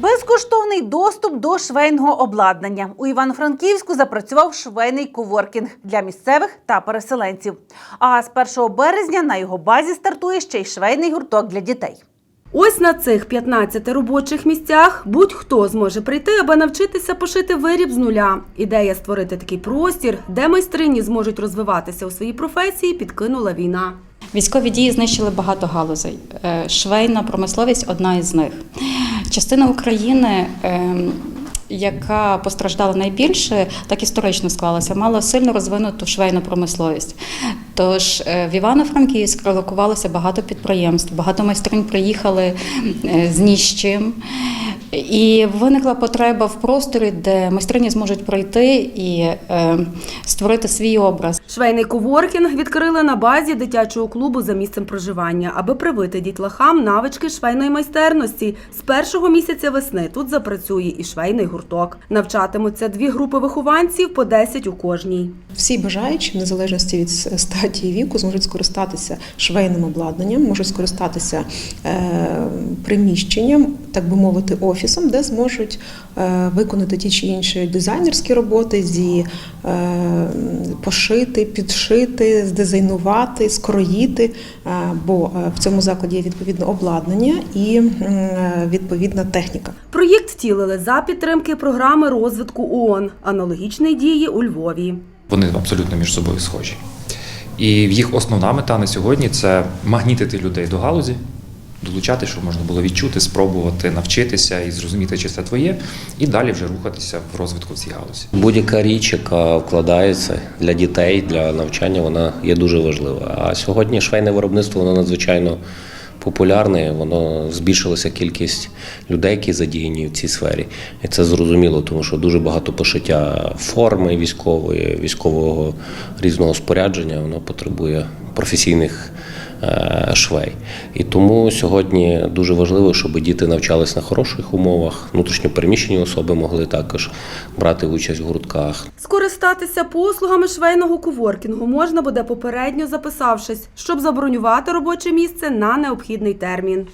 Безкоштовний доступ до швейного обладнання у Івано-Франківську запрацював швейний коворкінг для місцевих та переселенців. А з 1 березня на його базі стартує ще й швейний гурток для дітей. Ось на цих 15 робочих місцях будь-хто зможе прийти, аби навчитися пошити виріб з нуля. Ідея створити такий простір, де майстрині зможуть розвиватися у своїй професії, підкинула війна. Військові дії знищили багато галузей. Е, Швейна промисловість одна із них. Частина України, ем, яка постраждала найбільше, так історично склалася, мала сильно розвинуту швейну промисловість. Тож е, в Івано-Франківськ релокувалося багато підприємств, багато майстринь приїхали е, з ні з чим. І виникла потреба в просторі, де майстрині зможуть пройти і е, створити свій образ. Швейний коворкінг відкрили на базі дитячого клубу за місцем проживання, аби привити дітлахам навички швейної майстерності. З першого місяця весни тут запрацює і швейний гурток. Навчатимуться дві групи вихованців по 10 у кожній. Всі бажаючі, в незалежності від стадії віку, зможуть скористатися швейним обладнанням, можуть скористатися е, приміщенням, так би мовити, офісом, де зможуть е, виконати ті чи інші дизайнерські роботи, зі е, пошити, підшити, здизайнувати, скроїти. е, бо в цьому закладі є відповідне обладнання і е, відповідна техніка. Проєкт втілили за підтримки програми розвитку ООН. Аналогічної дії у Львові. Вони абсолютно між собою схожі. І їх основна мета на сьогодні це магнітити людей до галузі, долучати, щоб можна було відчути, спробувати, навчитися і зрозуміти, чи це твоє, і далі вже рухатися в розвитку в цій галузі. Будь-яка річ, яка вкладається для дітей, для навчання, вона є дуже важлива. А сьогодні швейне виробництво воно надзвичайно популярне, воно збільшилася кількість людей, які задіяні в цій сфері. І це зрозуміло, тому що дуже багато пошиття форми військової, військового різного спорядження, воно потребує професійних е, швей. І тому сьогодні дуже важливо, щоб діти навчались на хороших умовах. Внутрішньопереміщені особи могли також брати участь в гуртках. Скористатися послугами швейного коворкінгу можна буде попередньо записавшись, щоб забронювати робоче місце на необхідний термін.